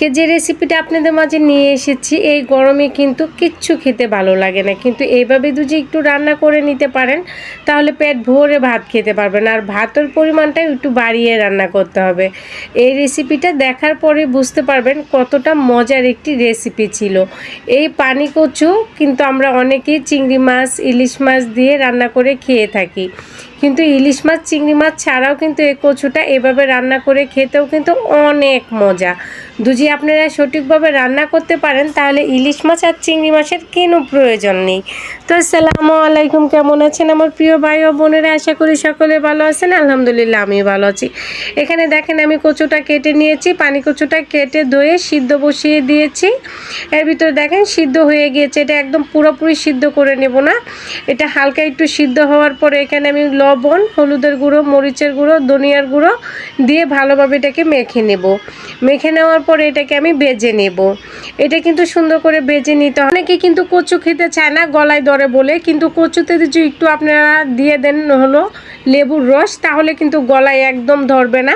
আজকে যে রেসিপিটা আপনাদের মাঝে নিয়ে এসেছি, এই গরমে কিন্তু কিচ্ছু খেতে ভালো লাগে না। কিন্তু এইভাবে যদি একটু রান্না করে নিতে পারেন, তাহলে পেট ভরে ভাত খেতে পারবেন। আর ভাতের পরিমাণটা একটু বাড়িয়ে রান্না করতে হবে। এই রেসিপিটা দেখার পরে বুঝতে পারবেন কতটা মজার একটি রেসিপি ছিল। এই পানি কচু কিন্তু আমরা অনেকেই চিংড়ি মাছ, ইলিশ মাছ দিয়ে রান্না করে খেয়ে থাকি। কিন্তু ইলিশ মাছ, চিংড়ি মাছ ছাড়াও কিন্তু এই কচুটা এভাবে রান্না করে খেতেও কিন্তু অনেক মজা। দুজি আপনারা সঠিকভাবে রান্না করতে পারেন, তাহলে ইলিশ মাছ আর চিংড়ি মাছের কেন প্রয়োজন নেই? তো আসসালামু আলাইকুম, কেমন আছেন আমার প্রিয় ভাই ও বোনেরা? আশা করি সকলে ভালো আছেন, আলহামদুলিল্লাহ আমি ভালো আছি। এখানে দেখেন আমি কচুটা কেটে নিয়েছি, পানি কচুটা কেটে ধুয়ে সিদ্ধ বসিয়ে দিয়েছি। এর ভিতরে দেখেন সিদ্ধ হয়ে গিয়েছে, এটা একদম পুরোপুরি সিদ্ধ করে নেব না। এটা হালকা একটু সিদ্ধ হওয়ার পরে এখানে আমি লবণ, হলুদের গুঁড়ো, মরিচের গুঁড়ো, ধনিয়ার গুঁড়ো দিয়ে ভালোভাবে এটাকে মেখে নেব। মেখে নেওয়ার পরে এটাকে আমি ভেজে নেব। এটা কিন্তু সুন্দর করে বেজে নিতে হয় অনেকে কিন্তু কচু খেতে চায় না, গলায় ধরে বলে। কিন্তু কচুতে যদি একটু আপনারা দিয়ে দেন হলো লেবুর রস, তাহলে কিন্তু গলায় একদম ধরবে না।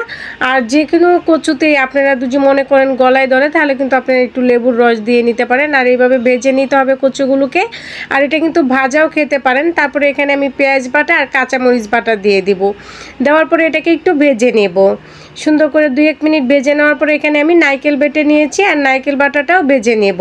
আর যে কোনো কচুতেই আপনারা যদি মনে করেন গলায় ধরে, তাহলে কিন্তু আপনারা একটু লেবুর রস দিয়ে নিতে পারেন। আর এইভাবে ভেজে নিতে হবে কচুগুলোকে। আর এটা কিন্তু ভাজাও খেতে পারেন। তারপরে এখানে আমি পেঁয়াজ বাটা আর কাঁচামরিচ বাটা দিয়ে দিব। দেওয়ার পরে এটাকে একটু ভেজে নেব। সুন্দর করে দুই এক মিনিট বেজে নেওয়ার পরে এখানে আমি নাইকেল বেটে নিয়েছি আর নাইকেল বাটাটাও বেজে নেব।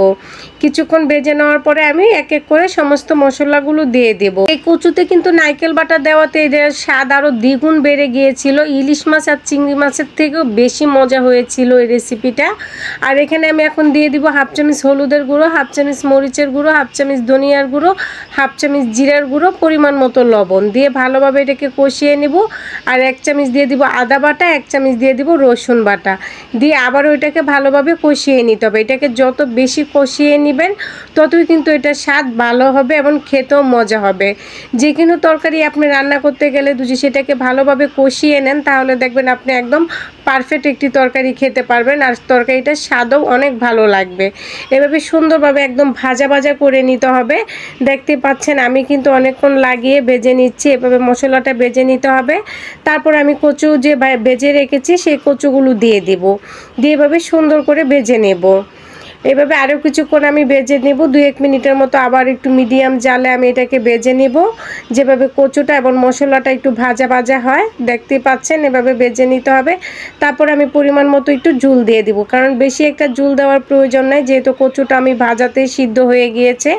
কিছুক্ষণ বেজে নেওয়ার পরে আমি এক এক করে সমস্ত মশলাগুলো দিয়ে দেব। এই কচুতে কিন্তু নাইকেল বাটা দেওয়াতে এদের স্বাদ আরও দ্বিগুণ বেড়ে গিয়েছিল। ইলিশ মাছ আর চিংড়ি মাছের থেকেও বেশি মজা হয়েছিল এই রেসিপিটা। আর এখানে আমি এখন দিয়ে দিব হাফ চামচ হলুদের গুঁড়ো, হাফ চামচ মরিচের গুঁড়ো, হাফ চামচ ধনিয়ার গুঁড়ো, হাফ চামচ জিরার গুঁড়ো, পরিমাণ মতো লবণ। দিয়ে ভালোভাবে এটাকে কষিয়ে নেব। আর এক চামচ দিয়ে দিব আদা বাটা, এক চামচ দিয়ে দেবো রসুন বাটা। দিয়ে আবার ওইটাকে ভালোভাবে কষিয়ে নিতে হবে। এটাকে যত বেশি কষিয়ে নেবেন, ততই কিন্তু এটা স্বাদ ভালো হবে এবং খেতেও মজা হবে। যে কোনো তরকারি আপনি রান্না করতে গেলে দুজি সেটাকে ভালোভাবে কষিয়ে নেন, তাহলে দেখবেন আপনি একদম পারফেক্ট একটি তরকারি খেতে পারবেন। আর তরকারিটার স্বাদও অনেক ভালো লাগবে। এভাবে সুন্দরভাবে একদম ভাজা ভাজা করে নিতে হবে। দেখতে পাচ্ছেন, আমি কিন্তু অনেকক্ষণ লাগিয়ে ভেজে নিচ্ছি। এভাবে মশলাটা ভেজে নিতে হবে। তারপর আমি কচু যে ভেজে রেখেছি, সেই কচুগুলো দিয়ে দেব। দিয়ে এভাবে সুন্দর করে ভেজে নেব। এভাবে আরও কিছুক্ষণ আমি বেজে নেব দু এক মিনিটের মতো আবার একটু মিডিয়াম জালে আমি এটাকে বেজে নেব। যেভাবে কচুটা এবং মশলাটা একটু ভাজা ভাজা হয়, দেখতেই পাচ্ছেন, এভাবে বেজে নিতে হবে। তারপর আমি পরিমাণ মতো একটু জুল দিয়ে দিব, কারণ বেশি একটা জুল দেওয়ার প্রয়োজন নাই, যেহেতু কচুটা আমি ভাজাতেই সিদ্ধ হয়ে গিয়েছে।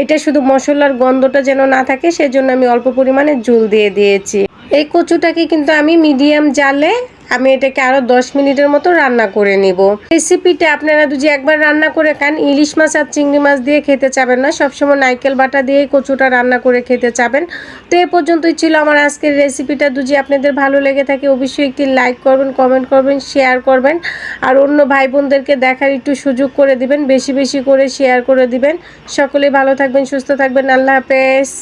এটা শুধু মশলার গন্ধটা যেন না থাকে, সেজন্য আমি অল্প পরিমাণে জুল দিয়ে দিয়েছি। এই কচুটাকে কিন্তু আমি মিডিয়াম জালে আমি এটাকে আরও দশ মিনিটের মতো রান্না করে নিব। রেসিপিটা আপনারা যদি একবার রান্না করে খান, ইলিশ মাছ আর চিংড়ি মাছ দিয়ে খেতে চাবেন না। সবসময় নারকেল বাটা দিয়ে কচুটা রান্না করে খেতে চাবেন। তো এ পর্যন্তই ছিল আমার আজকের রেসিপিটা যদি আপনাদের ভালো লেগে থাকে, অবশ্যই একটি লাইক করবেন কমেন্ট করবেন শেয়ার করবেন। আর অন্য ভাই বোনদেরকে দেখার একটু সুযোগ করে দিবেন, বেশি বেশি করে শেয়ার করে দিবেন। সকলে ভালো থাকবেন, সুস্থ থাকবেন। আল্লাহ হাফেজ।